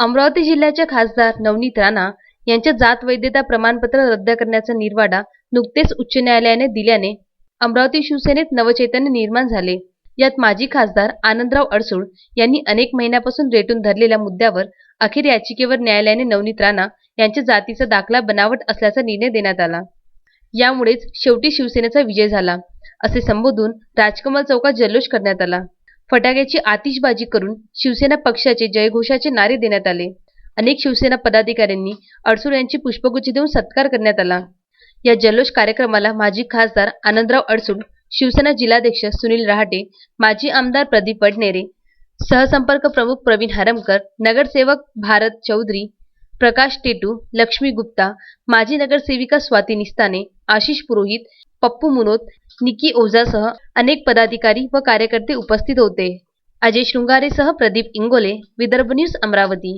अमरावती जिल्ह्याच्या खासदार नवनीत राणा यांच्या जात वैधता प्रमाणपत्र रद्द करण्याचा निर्वाडा नुकतेच उच्च न्यायालयाने दिल्याने अमरावती शिवसेनेत नवचैतन्य निर्माण झाले. यात माजी खासदार आनंदराव अडसूळ यांनी अनेक महिन्यापासून रेटून धरलेल्या मुद्द्यावर अखेर याचिकेवर न्यायालयाने नवनीत राणा यांच्या जातीचा दाखला बनावट असल्याचा निर्णय देण्यात आला. यामुळेच शेवटी शिवसेनेचा विजय झाला असे संबोधून राजकमल चौकात जल्लोष करण्यात आला. फटाक्याची आतिषबाजी करून शिवसेना पक्षाचे जयघोषाचे नारे देण्यात आले. अनेक शिवसेना पदाधिकाऱ्यांनी अडसूळ यांची पुष्पगुच्छ देऊन सत्कार करण्यात आला. या जल्लोष कार्यक्रमाला माजी खासदार आनंदराव अडसूळ शिवसेना जिल्हाध्यक्ष सुनील रहाटे माजी आमदार प्रदीप वडनेरे सहसंपर्क प्रमुख प्रवीण हरमकर नगरसेवक भारत चौधरी प्रकाश टेटू लक्ष्मी गुप्ता माजी नगरसेविका स्वाती निस्ताने आशिष पुरोहित पप्पू मुनोत निकी ओझासह अनेक पदाधिकारी व कार्यकर्ते उपस्थित होते. अजय शृंगारेसह प्रदीप इंगोले विदर्भ न्यूज अमरावती.